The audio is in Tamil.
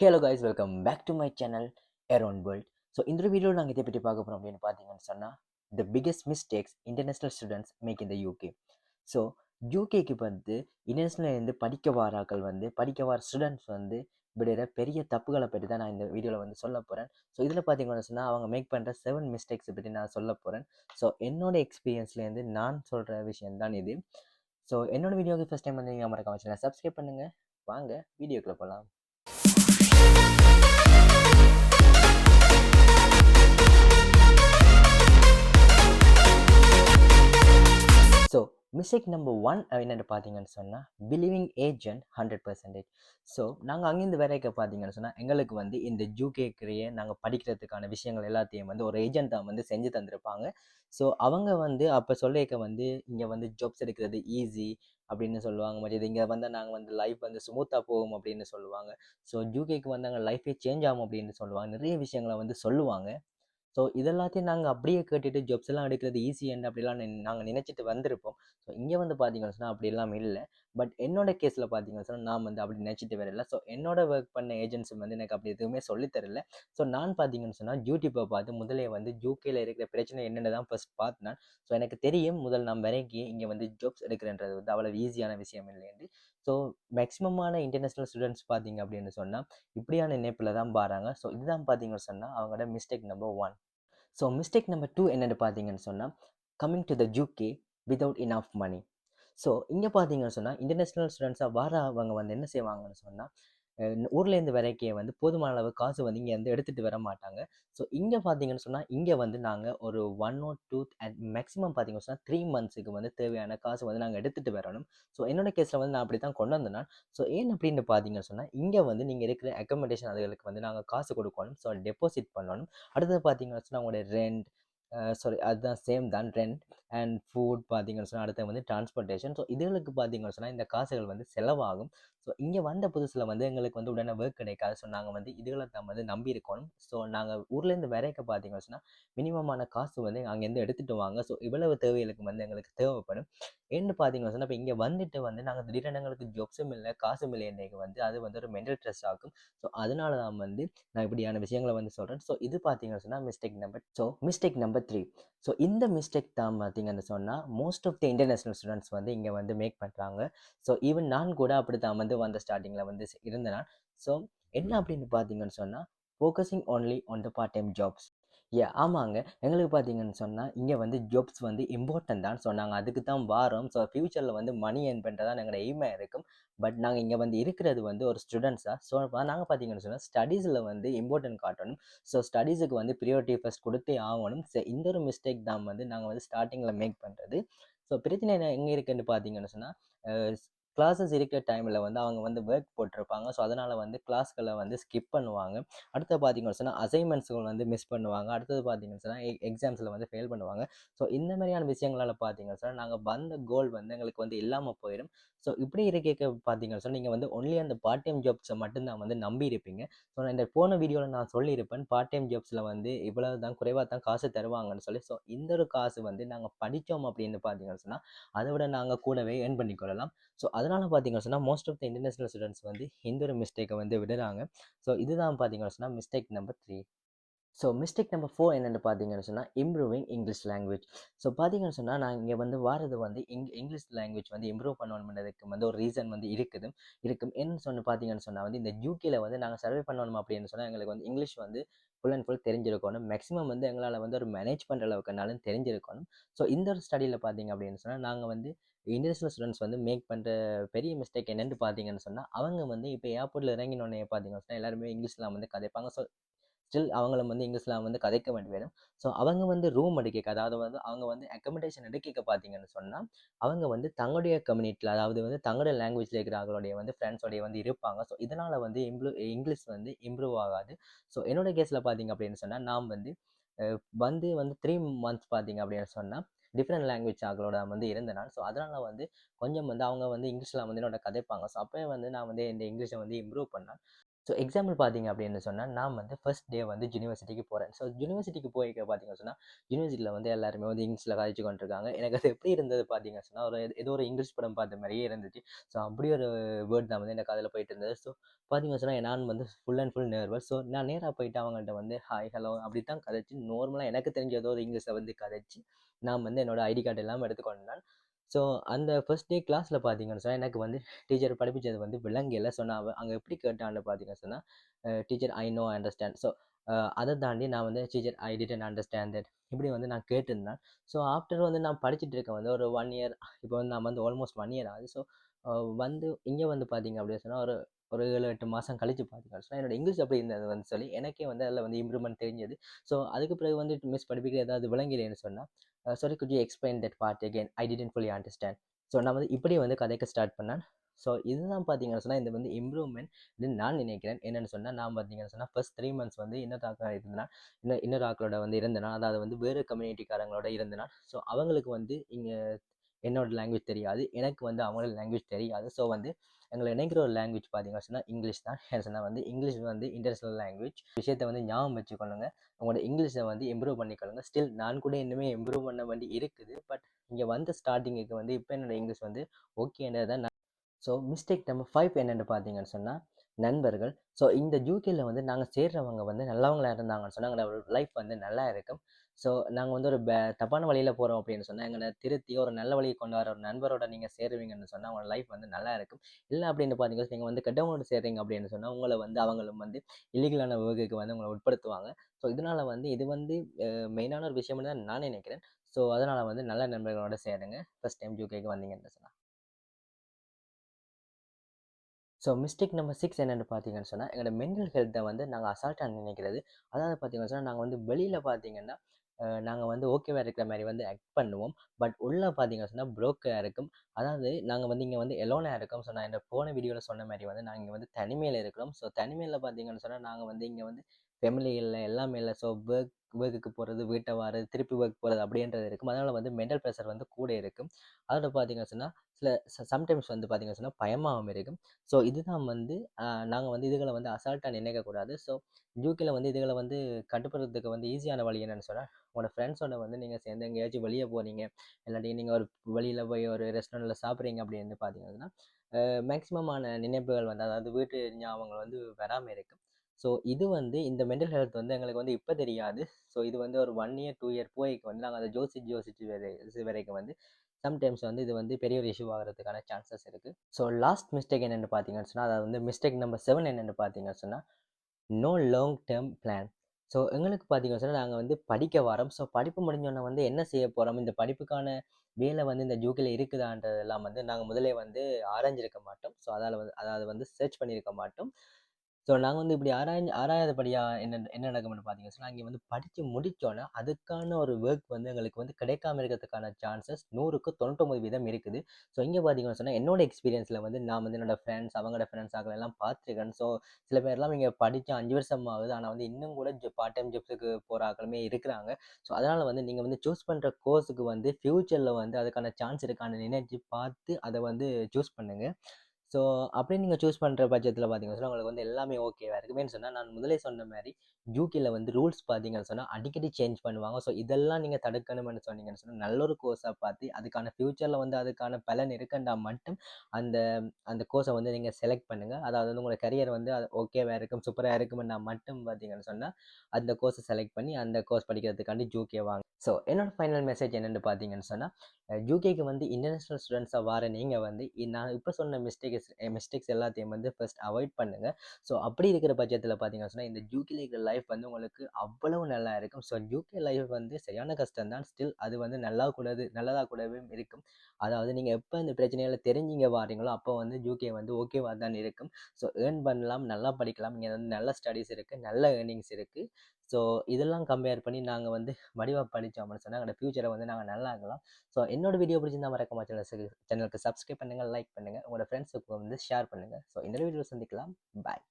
Hello guys welcome back to my channel Aaron World so இந்த வீடியோவில் நாங்கள் இதை பற்றி பார்க்க போகிறோம் அப்படின்னு பார்த்தீங்கன்னு சொன்னால் the biggest mistakes international students make இந்த யூகே ஸோ யூகேக்கு வந்து இன்டர்நேஷ்னல்லேருந்து படிக்க வாராக்கள் வந்து படிக்க வர ஸ்டூடெண்ட்ஸ் வந்து விடுற பெரிய தப்புகளை பற்றி தான் நான் இந்த வீடியோவில் வந்து சொல்ல போகிறேன் ஸோ இதில் பார்த்தீங்கன்னு சொன்னால் அவங்க மேக் பண்ணுற செவன் மிஸ்டேக்ஸ் பற்றி நான் சொல்ல போகிறேன் ஸோ என்னோட எக்ஸ்பீரியன்ஸ்லேருந்து நான் சொல்கிற விஷயம் தான் இது. ஸோ என்னோட வீடியோக்கு ஃபஸ்ட் டைம் வந்து நீங்கள் மறக்காம சப்ஸ்கிரைப் பண்ணுங்கள் வாங்க வீடியோக்குள்ளே போகலாம் மிஸ்டேக் நம்பர் ஒன் என்னென்னு பார்த்தீங்கன்னு சொன்னால் believing agent hundred percentage so நாங்கள் அங்கேருந்து வேலைக்கு பார்த்தீங்கன்னு சொன்னால் எங்களுக்கு வந்து இந்த ஜூகேக்கிறையே நாங்கள் படிக்கிறதுக்கான விஷயங்கள் எல்லாத்தையும் வந்து ஒரு ஏஜென்ட்டாக வந்து செஞ்சு தந்திருப்பாங்க. ஸோ அவங்க வந்து அப்போ சொல்லிக்க வந்து இங்கே வந்து ஜாப்ஸ் எடுக்கிறது ஈஸி அப்படின்னு சொல்லுவாங்க. மற்றது இங்கே வந்து நாங்கள் வந்து லைஃப் வந்து ஸ்மூத்தாக போகும் அப்படின்னு சொல்லுவாங்க. ஸோ ஜூகேக்கு வந்து அங்கே லைஃபே சேஞ்ச் ஆகும் அப்படின்னு சொல்லுவாங்க. நிறைய விஷயங்களை வந்து சொல்லுவாங்க. ஸோ இதெல்லாத்தையும் நாங்கள் அப்படியே கேட்டுட்டு ஜாப்ஸ் எல்லாம் எடுக்கிறது ஈஸி அண்ட் அப்படிலாம் நாங்கள் நினச்சிட்டு வந்திருப்போம். ஸோ இங்கே வந்து பார்த்தீங்கன்னு சொன்னால் அப்படிலாம் இல்லை. பட் என்னோட கேஸில் பார்த்தீங்கன்னு சொன்னால் நான் வந்து அப்படி நினச்சிட்டு வரல. ஸோ என்னோட ஒர்க் பண்ண ஏஜென்சி வந்து எனக்கு அப்படி எதுவுமே சொல்லித்தரல ஸோ நான் பார்த்தீங்கன்னு சொன்னால் யூடியூப்பை பார்த்து முதலே வந்து ஜூகேல இருக்கிற பிரச்சனை என்னென்னு தான் ஃபர்ஸ்ட் பார்த்தேன் ஸோ எனக்கு தெரியும் முதல் நான் வரைக்கும் இங்கே வந்து ஜாப்ஸ் எடுக்கிறன்றது வந்து அவ்வளோ ஈஸியான விஷயம் இல்லைன்னு ஸோ மேக்ஸிமமான இன்டர்நேஷ்னல் ஸ்டூடெண்ட்ஸ் பார்த்தீங்க அப்படின்னு சொன்னால் இப்படியான இணைப்பில் தான் பாருங்க ஸோ இதுதான் பார்த்தீங்கன்னு சொன்னால் அவங்களோட mistake number one so mistake number two என்னென்னு பார்த்தீங்கன்னு சொன்னால் coming to the UK without enough money so இங்கே பார்த்தீங்கன்னு சொன்னால் இன்டர்நேஷ்னல் ஸ்டூடெண்ட்ஸாக வர அவங்க வந்து என்ன செய்வாங்கன்னு சொன்னால் ஊர்லேருந்து வரைக்கே வந்து போதுமான அளவு காசு வந்து இங்கே வந்து எடுத்துகிட்டு வர மாட்டாங்க. ஸோ இங்கே பார்த்தீங்கன்னு சொன்னால் இங்கே வந்து நாங்கள் ஒரு one or two and maximum பார்த்தீங்கன்னு சொன்னால் த்ரீ மந்த்ஸுக்கு வந்து தேவையான காசு வந்து நாங்கள் எடுத்துகிட்டு வரணும். ஸோ என்னோட கேஸில் வந்து நான் அப்படி தான் கொண்டு வந்தேன் ஸோ ஏன் அப்படின்னு பார்த்தீங்கன்னு சொன்னால் இங்கே வந்து நீங்கள் இருக்கிற அக்கமடேஷன் அதுகளுக்கு வந்து நாங்கள் காசு கொடுக்கணும். ஸோ டெபாசிட் பண்ணணும். அடுத்தது பார்த்தீங்கன்னு சொன்னால் உங்களுடைய ரெண்ட் சாரி அதுதான் சேம் தான் ரெண்ட் அண்ட் ஃபுட் பார்த்தீங்கன்னு சொன்னால் அடுத்து வந்து டிரான்ஸ்போர்ட்டேஷன் ஸோ இதுகளுக்கு பார்த்தீங்கன்னு சொன்னால் இந்த காசுகள் வந்து செலவாகும். ஸோ இங்கே வந்த புதுசில் வந்து எங்களுக்கு வந்து உடனே ஒர்க் கிடைக்காது. ஸோ நாங்கள் வந்து இதுகளை தான் வந்து நம்பி இருக்கணும் ஸோ நாங்கள் ஊர்லேருந்து வரைக்க பார்த்தீங்கன்னு சொன்னால் மினிமமான காசு வந்து அங்கேருந்து எடுத்துகிட்டு வாங்க. ஸோ இவ்வளவு தேவைகளுக்கு வந்து எங்களுக்கு தேவைப்படும். ஏன்னு பார்த்தீங்கன்னு சொன்னால் இப்போ இங்கே வந்துட்டு வந்து நாங்கள் திடீரென எங்களுக்கு ஜொப்ஸும் இல்லை காசும் இல்லை இன்றைக்கு வந்து அது வந்து ஒரு மென்டல் ஸ்ட்ரெஸ் ஆகும் ஸோ அதனால தான் வந்து நான் இப்படியான விஷயங்களை வந்து சொல்கிறேன் ஸோ இது பார்த்தீங்கன்னு சொன்னால் mistake number so mistake number three so இந்த மிஸ்டேக் தான் பார்த்தீங்கன்னு சொன்னால் most of the international students வந்து இங்கே வந்து மேக் பண்ணுறாங்க ஸோ ஈவன் நான் கூட அப்படி தான் வந்து வந்த ஸ்டார்டிங்கில் வந்து இருந்தேன் ஸோ என்ன அப்படின்னு பார்த்தீங்கன்னு சொன்னால் focusing only on the part time jobs ஏ ஆமாங்க. எங்களுக்கு பார்த்தீங்கன்னு சொன்னால் இங்கே வந்து ஜாப்ஸ் வந்து இம்பார்ட்டன்ட் தான் ஸோ நாங்கள் அதுக்கு தான் வாரம். ஸோ ஃப்யூச்சரில் வந்து மணி ஏர்ன் பண்ணுறதா எங்களோட எய்மாக இருக்கும். பட் நாங்கள் இங்கே வந்து இருக்கிறது வந்து ஒரு ஸ்டூடெண்ட்ஸாக ஸோ நாங்கள் பார்த்தீங்கன்னு சொன்னால் ஸ்டடீஸில் வந்து இம்பார்ட்டன்ட் காட்டணும். ஸோ ஸ்டடீஸுக்கு வந்து ப்ரியோரிட்டி ஃபஸ்ட் கொடுத்தே ஆகணும். ஸோ இந்த ஒரு மிஸ்டேக் தான் வந்து நாங்கள் வந்து ஸ்டார்டிங்கில் மேக் பண்ணுறது ஸோ பிரச்சனை என்ன எங்கே இருக்குன்னு பார்த்தீங்கன்னு சொன்னால் கிளாஸஸ் இருக்கிற டைமில் வந்து அவங்க வந்து ஒர்க் போட்டிருப்பாங்க. ஸோ அதனால் வந்து கிளாஸ்களை வந்து ஸ்கிப் பண்ணுவாங்க. அடுத்து பார்த்தீங்கன்னு சொன்னால் அசைன்மெண்ட்ஸ்கள் வந்து மிஸ் பண்ணுவாங்க. அடுத்தது பார்த்தீங்கன்னு சொன்னால் எக்ஸாம்ஸில் வந்து ஃபெயில் பண்ணுவாங்க. ஸோ e-, இந்த மாதிரியான விஷயங்களால் பார்த்தீங்கன்னு சொன்னால் நாங்கள் வந்த கோல் வந்து எங்களுக்கு வந்து இல்லாமல் போயிடும். ஸோ இப்படி இருக்க பார்த்தீங்கன்னு சொன்னால் நீங்கள் வந்து ஒன்லி அந்த பார்ட் டைம் ஜாப்ஸை மட்டும்தான் வந்து நம்பி இருப்பீங்க ஸோ நான் இந்த போன வீடியோவில் நான் சொல்லியிருப்பேன் பார்ட் டைம் ஜாப்ஸில் வந்து இவ்வளவு தான் குறைவாக தான் காசு தருவாங்கன்னு சொல்லி. ஸோ இந்த ஒரு காசு வந்து நாங்கள் படித்தோம் அப்படின்னு பார்த்தீங்கன்னு சொன்னால் அதை விட நாங்கள் கூடவே ஏர்ன் பண்ணிக்கொள்ளலாம் ஸோ அதனால் பார்த்தீங்கன்னு சொன்னால் most of the international students வந்து இந்த ஒரு மிஸ்டேக்கை வந்து விடுறாங்க. ஸோ இதுதான் பார்த்தீங்கன்னு சொன்னால் mistake number three so mistake number four என்னென்னு பார்த்தீங்கன்னு சொன்னால் இம்ப்ரூவிங் இங்கிலீஷ் லாங்குவேஜ் ஸோ பார்த்தீங்கன்னு சொன்னால் நான் இங்கே வந்து வாரது வந்து இங் இங்கிலீஷ் லாங்குவேஜ் வந்து இம்ப்ரூவ் பண்ணணுன்றதுக்கு வந்து ஒரு ரீசன் வந்து இருக்குது. இருக்கும். என்ன சொன்ன பார்த்தீங்கன்னு சொன்னால் வந்து இந்த யூகேல வந்து நாங்கள் சர்வே பண்ணணும் அப்படின்னு சொன்னால் எங்களுக்கு வந்து இங்கிலீஷ் வந்து ஃபுல் அண்ட் ஃபுல் தெரிஞ்சிருக்கணும். மேக்ஸிமம் வந்து எங்களால் வந்து ஒரு மேனேஜ் பண்ணுற அளவுக்குனாலும் தெரிஞ்சிருக்கணும். ஸோ இந்த ஒரு ஸ்டடியில் பார்த்தீங்க அப்படின்னு சொன்னால் நாங்கள் வந்து இன்டர்நேஷ்னல் ஸ்டூடெண்ட்ஸ் வந்து மேக் பண்ணுற பெரிய மிஸ்டேக் என்னென்னு பார்த்தீங்கன்னு சொன்னால் அவங்க வந்து இப்போ ஏர்போர்ட்டில் இறங்கினோடனே பார்த்தீங்கன்னு சொன்னால் எல்லாருமே இங்கிலீஷ்லாம் வந்து கதைப்பாங்க. ஸோ ஸ்டில் அவங்கள வந்து இங்கிலீஷில் வந்து கதைக்க வேண்டி வரும் ஸோ அவங்க வந்து ரூம் எடுக்க அதாவது வந்து அவங்க வந்து அக்கமடேஷன் அடிக்க பார்த்தீங்கன்னு சொன்னால் அவங்க வந்து தங்களுடைய கம்யூனிட்டியில் அதாவது வந்து தங்களுடைய லாங்குவேஜில் இருக்கிற அவங்களுடைய வந்து ஃப்ரெண்ட்ஸோடைய வந்து இருப்பாங்க. ஸோ இதனால் வந்து இம்ப்ரூவ் இங்கிலீஷ் வந்து இம்ப்ரூவ் ஆகாது. ஸோ என்னோட கேஸில் பார்த்தீங்க அப்படின்னு சொன்னால் நாம் வந்து வந்து வந்து த்ரீ மந்த்ஸ் பார்த்தீங்க அப்படின்னு சொன்னால் டிஃப்ரெண்ட் லாங்குவேஜ் அவங்களோட வந்து இருந்தனால் ஸோ அதனால் வந்து கொஞ்சம் வந்து அவங்க வந்து இங்கிலீஷில் வந்து என்னோட கதைப்பாங்க. ஸோ அப்போயே வந்து நான் வந்து இந்த இங்கிலீஷை வந்து இம்ப்ரூவ் பண்ணேன். ஸோ எக்ஸாம்பிள் பார்த்தீங்க அப்படின்னு சொன்னால் நான் வந்து ஃபர்ஸ்ட் டே வந்து யூனிவர்சிட்டிக்கு போகிறேன் ஸோ யூனிவர்சிட்டிக்கு போய்க்க பார்த்தீங்க சொன்னால் யூனிவர்சிட்டியில் வந்து எல்லாருமே வந்து இங்கிலீஷில் கழிச்சு கொண்டிருக்காங்க எனக்கு அது எப்படி இருந்தது பார்த்தீங்க சொன்னால் ஒரு ஏதோ ஒரு இங்கிலீஷ் படம் பார்த்த மாதிரியே இருந்துச்சு. ஸோ அப்படி ஒரு வேர்ட் தான் வந்து எனக்கு அதில் போயிட்டு இருந்தது. ஸோ பார்த்தீங்க சொன்னால் நான் வந்து full and full nervous so நான் நேராக போயிட்டு அவங்கள்ட்ட வந்து ஹாய் ஹலோ அப்படி தான் கதைச்சு நார்மலாக எனக்கு தெரிஞ்ச ஏதோ ஒரு இங்கிலீஷை வந்து கதைச்சு நான் வந்து என்னோடய ஐடி கார்டு எல்லாம் எடுத்துக்கொண்டான். ஸோ அந்த ஃபர்ஸ்ட் டே கிளாஸில் பார்த்தீங்கன்னு சொன்னால் எனக்கு வந்து டீச்சர் படிப்பிச்சது வந்து விளங்கல சொன்னால் அங்கே எப்படி கேட்டான்னு பார்த்தீங்கன்னு சொன்னால் teacher I no understand so அதை தாண்டி நான் வந்து teacher I didn't understand that இப்படி வந்து நான் கேட்டிருந்தேன். ஸோ ஆஃப்டர் வந்து நான் படிச்சுட்டு இருக்கேன் வந்து ஒரு ஒன் இயர் இப்போ வந்து நான் வந்து ஆல்மோஸ்ட் ஒன் இயர் ஆகுது. ஸோ வந்து இங்கே வந்து பார்த்தீங்க அப்படின்னு சொன்னால் ஒரு ஒரு ஏழு எட்டு மாதம் கழிச்சு பார்த்துக்கலாம் சொன்னால் என்னோட இங்கிலீஷ் அப்படி இருந்தது வந்து சொல்லி எனக்கே வந்து அதில் வந்து இம்ப்ரூவ்மெண்ட் தெரிஞ்சது. ஸோ அதுக்கு பிறகு வந்து மிஸ் படிப்பிக்கிற ஏதாவது விளங்கலைன்னு சொன்னால் sorry could you explain that part again I didn't fully understand so நான் வந்து இப்படி வந்து கதைக்க ஸ்டார்ட் பண்ணேன். ஸோ இதுதான் பார்த்தீங்கன்னு சொன்னால் இது வந்து இம்ப்ரூவ்மெண்ட் நான் நினைக்கிறேன். என்னென்னு சொன்னால் நான் பார்த்தீங்கன்னு சொன்னால் ஃபஸ்ட் த்ரீ மந்த்ஸ் வந்து இன்னொரு ஆக்கள் இருந்தனா இன்னும் இன்னொரு ஆக்களோட வந்து இருந்தனா அதாவது வந்து வேறு கம்யூனிட்டிக்காரங்களோட இருந்தனா ஸோ அவங்களுக்கு வந்து இங்கே என்னோட லாங்குவேஜ் தெரியாது. எனக்கு வந்து அவங்களோட லாங்குவேஜ் தெரியாது. ஸோ வந்து எங்களை இணைக்கிற ஒரு லாங்குவேஜ் பார்த்தீங்கன்னா சொன்னால் இங்கிலீஷ் தான். சொன்னால் வந்து இங்கிலீஷ் வந்து இன்டர்நேஷனல் லாங்குவேஜ் விஷயத்தை வந்து ஞாபகம் வச்சுக்கொள்ளுங்க. உங்களோட இங்கிலீஷை வந்து இம்ப்ரூவ் பண்ணிக்கொள்ளுங்க. ஸ்டில் நான் கூட இன்னுமே இம்ப்ரூவ் பண்ண வேண்டி இருக்குது. பட் இங்கே வந்த ஸ்டார்டிங்குக்கு வந்து இப்போ என்னோட இங்கிலீஷ் வந்து ஓகேன்றது தான் ஸோ மிஸ்டேக் நம்பர் ஃபைவ் என்னென்னு பார்த்தீங்கன்னு சொன்னால் நண்பர்கள். ஸோ இந்த யூகேல வந்து நாங்கள் சேர்றவங்க வந்து நல்லவங்களாக இருந்தாங்கன்னு சொன்னால் எங்களோட லைஃப் வந்து நல்லா இருக்கும். ஸோ நாங்கள் வந்து ஒரு பே தப்பான வழியில் போகிறோம் அப்படின்னு சொன்னால் எங்களை திருத்தி ஒரு நல்ல வழியை கொண்டு வர ஒரு நண்பரோட நீங்கள் சேருவீங்கன்னு சொன்னால் உங்களோட லைஃப் வந்து நல்லா இருக்கும். இல்லை அப்படின்னு பார்த்தீங்கன்னா நீங்கள் வந்து கெட்டவங்களோட சேர்றீங்க அப்படின்னு சொன்னால் உங்களை வந்து அவங்களும் வந்து இல்லீகலான வகுக்கு வந்து உங்களை உட்படுத்துவாங்க. ஸோ இதனால் வந்து இது வந்து மெயினான ஒரு விஷயம்னு தான் நான் நினைக்கிறேன். ஸோ அதனால் வந்து நல்ல நண்பர்களோட சேருங்க. ஃபஸ்ட் டைம் ஜூகேக்கு வந்தீங்கன்னு சொன்னால் ஸோ மிஸ்டேக் நம்பர் சிக்ஸ் என்னென்னு பார்த்தீங்கன்னு சொன்னால் எங்களோட மென்டல் ஹெல்த்தை வந்து நாங்கள் அசால்ட்டாக நினைக்கிறது. அதாவது பார்த்தீங்கன்னு சொன்னால் நாங்கள் வந்து வெளியில் பார்த்தீங்கன்னா நாங்கள் வந்து ஓகேவாக இருக்கிற மாதிரி வந்து ஆக்ட் பண்ணுவோம். பட் உள்ளே பார்த்தீங்கன்னு சொன்னால் ப்ரோக்காக இருக்கும். அதாவது நாங்கள் வந்து இங்கே வந்து எலோனாக இருக்கோம் ஸோ நான் இந்த போன வீடியோவில் சொன்ன மாதிரி வந்து நாங்கள் இங்கே வந்து தனிமையில் இருக்கிறோம். ஸோ தனிமையில் பார்த்தீங்கன்னு சொன்னால் நாங்கள் வந்து இங்கே வந்து ஃபெமிலி இல்லை எல்லாமே இல்லை. ஸோ ஒர்க் ஒர்க்குக்கு போகிறது வீட்டை வாரது திருப்பி ஒர்க் போகிறது அப்படின்றது இருக்கும். அதனால் வந்து மென்டல் ப்ரெஷர் வந்து கூட இருக்கும். அதோட பார்த்தீங்கன்னு சொன்னால் சில சம்டைம்ஸ் வந்து பார்த்தீங்கன்னு சொன்னால் பயமாகவும் இருக்கும். ஸோ இதுதான் வந்து நாங்கள் வந்து இதுகளை வந்து அசால்ட்டாக நினைக்கக்கூடாது. ஸோ யூகேல வந்து இதுகளை வந்து கட்டுப்படுறதுக்கு வந்து ஈஸியான வழி என்னென்னு சொன்னால் உங்களோட ஃப்ரெண்ட்ஸோட வந்து நீங்கள் சேர்ந்து எங்கேயாச்சும் வெளியே போகிறீங்க இல்லாட்டி நீங்கள் ஒரு வெளியில் போய் ஒரு ரெஸ்டாரண்ட்டில் சாப்பிட்றீங்க அப்படின்னு பார்த்தீங்கன்னா மேக்ஸிமமான நினைப்புகள் வந்து அதாவது வீட்டு ஞாபகங்கள் வந்து வராமல் இருக்கும். ஸோ இது வந்து இந்த மென்டல் ஹெல்த் வந்து எங்களுக்கு வந்து இப்போ தெரியாது. ஸோ இது வந்து ஒரு ஒன் இயர் டூ இயர் போய்க்கு வந்து நாங்கள் அதை ஜோசிச்சு யோசிச்சு வரை வரைக்கும் வந்து சம்டைம்ஸ் வந்து இது வந்து பெரிய ஒரு இஷ்யூ ஆகிறதுக்கான சான்சஸ் இருக்குது ஸோ லாஸ்ட் மிஸ்டேக் என்னென்னு பார்த்தீங்கன்னு சொன்னால் அதாவது வந்து மிஸ்டேக் நம்பர் செவன் என்னென்னு பார்த்தீங்கன்னு சொன்னால் no long term plan so எங்களுக்கு பார்த்தீங்கன்னு சொன்னால் நாங்கள் வந்து படிக்க வரோம். ஸோ படிப்பு முடிஞ்சோன்னே வந்து என்ன செய்ய போகிறோம் இந்த படிப்புக்கான வேலை வந்து இந்த ஜூக்கில் இருக்குதான்றதெல்லாம் வந்து நாங்கள் முதலே வந்து ஆராய்ஞ்சிருக்க மாட்டோம். ஸோ அதால் வந்து அதாவது வந்து சர்ச் பண்ணியிருக்க மாட்டோம். ஸோ நாங்கள் வந்து இப்படி ஆராய்ஞ்சு ஆராயாதபடியாக என்ன என்ன நடக்கும்னு பார்த்தீங்கன்னா சொன்னால் வந்து படித்து முடித்தோன்னே அதுக்கான ஒரு ஒர்க் வந்து எங்களுக்கு வந்து கிடைக்காம இருக்கிறதுக்கான சான்சஸ் நூறுக்கு தொண்ணூற்றொம்பது வீதம் இருக்குது. ஸோ இங்கே பார்த்தீங்கன்னு சொன்னால் என்னோட எக்ஸ்பீரியன்ஸில் வந்து நான் வந்து என்னோட ஃப்ரெண்ட்ஸ் அவங்களோட ஃப்ரெண்ட்ஸ் ஆகலாம் எல்லாம் பார்த்துருக்கேன் ஸோ சில பேர்லாம் இங்கே படித்து அஞ்சு வருஷம் ஆகுது. ஆனால் வந்து இன்னும் கூட பார்ட் டைம் ஜாப்ஸுக்கு போகிற ஆக்களுமே இருக்கிறாங்க. ஸோ அதனால் வந்து நீங்கள் வந்து சூஸ் பண்ணுற கோர்ஸுக்கு வந்து ஃப்யூச்சரில் வந்து அதுக்கான சான்ஸ் இருக்கான்னு நினைச்சு பார்த்து அதை வந்து சூஸ் பண்ணுங்கள் ஸோ அப்படி நீங்கள் சூஸ் பண்ணுற பட்சத்தில் பார்த்தீங்கன்னு சொன்னால் உங்களுக்கு வந்து எல்லாமே ஓகேவா இருக்குமேனு சொன்னால் நான் முதலே சொன்ன மாதிரி யூகேல வந்து ரூல்ஸ் பார்த்தீங்கன்னு சொன்னால் அடிக்கடி சேஞ்ச் பண்ணுவாங்க. ஸோ இதெல்லாம் நீங்கள் தடுக்கணும்னு சொன்னீங்கன்னு சொன்னால் நல்ல ஒரு கோர்ஸாக பார்த்து அதுக்கான ஃப்யூச்சரில் வந்து அதுக்கான பலன் இருக்குண்டா மட்டும் அந்த அந்த கோர்ஸை வந்து நீங்கள் செலக்ட் பண்ணுங்கள் அதாவது வந்து உங்களோட கரியர் வந்து அது ஓகேவாக இருக்கும் சூப்பராக இருக்கும்னா மட்டும் பார்த்தீங்கன்னு சொன்னால் அந்த கோர்ஸை செலக்ட் பண்ணி அந்த கோர்ஸ் படிக்கிறதுக்காண்டி ஜூகே வாங்க. ஸோ என்னோட ஃபைனல் மெசேஜ் என்னென்னு பார்த்தீங்கன்னு சொன்னால் யூகேக்கு வந்து இன்டர்நேஷ்னல் ஸ்டூடெண்ட்ஸாக வர நீங்கள் வந்து நான் இப்போ சொன்ன மிஸ்டேக்ஸ் மிஸ்டேக்ஸ் eh, எல்லாத்தையும் வந்து ஃபஸ்ட் அவாய்ட் பண்ணுங்கள் ஸோ அப்படி இருக்கிற பட்சத்தில் பார்த்தீங்கன்னா சொன்னால் இந்த ஜூகே இருக்கிற லைஃப் வந்து உங்களுக்கு அவ்வளவு நல்லா இருக்கும். ஸோ ஜூகே லைஃப் வந்து சரியான கஷ்டம் தான். ஸ்டில் அது வந்து நல்லா கூடாது நல்லதாக கூடவே இருக்கும். அதாவது நீங்கள் எப்போ இந்த பிரச்சனைகளை தெரிஞ்சிங்க வாரீங்களோ அப்போ வந்து ஜூகே வந்து ஓகேவாக தான் இருக்கும். ஸோ ஏர்ன் பண்ணலாம் நல்லா படிக்கலாம். இங்கே வந்து நல்ல ஸ்டடீஸ் இருக்குது நல்ல ஏர்னிங்ஸ் இருக்குது ஸோ இதெல்லாம் கம்பேர் பண்ணி நாங்கள் வந்து வடிவாக படித்தோம் அப்படின்னு சொன்னால் எங்களோட ஃப்யூச்சரை வந்து நாங்கள் நல்லா இருக்கலாம். ஸோ என்னோட வீடியோ பிடிச்சிருந்தா மறக்காம சேனல் சேனலுக்கு சப்ஸ்கிரைப் பண்ணுங்கள் லைக் பண்ணுங்கள் உங்களோட ஃப்ரெண்ட்ஸுக்கு வந்து ஷேர் பண்ணுங்கள் ஸோ இந்த வீடியோ சந்திக்கலாம். பாய்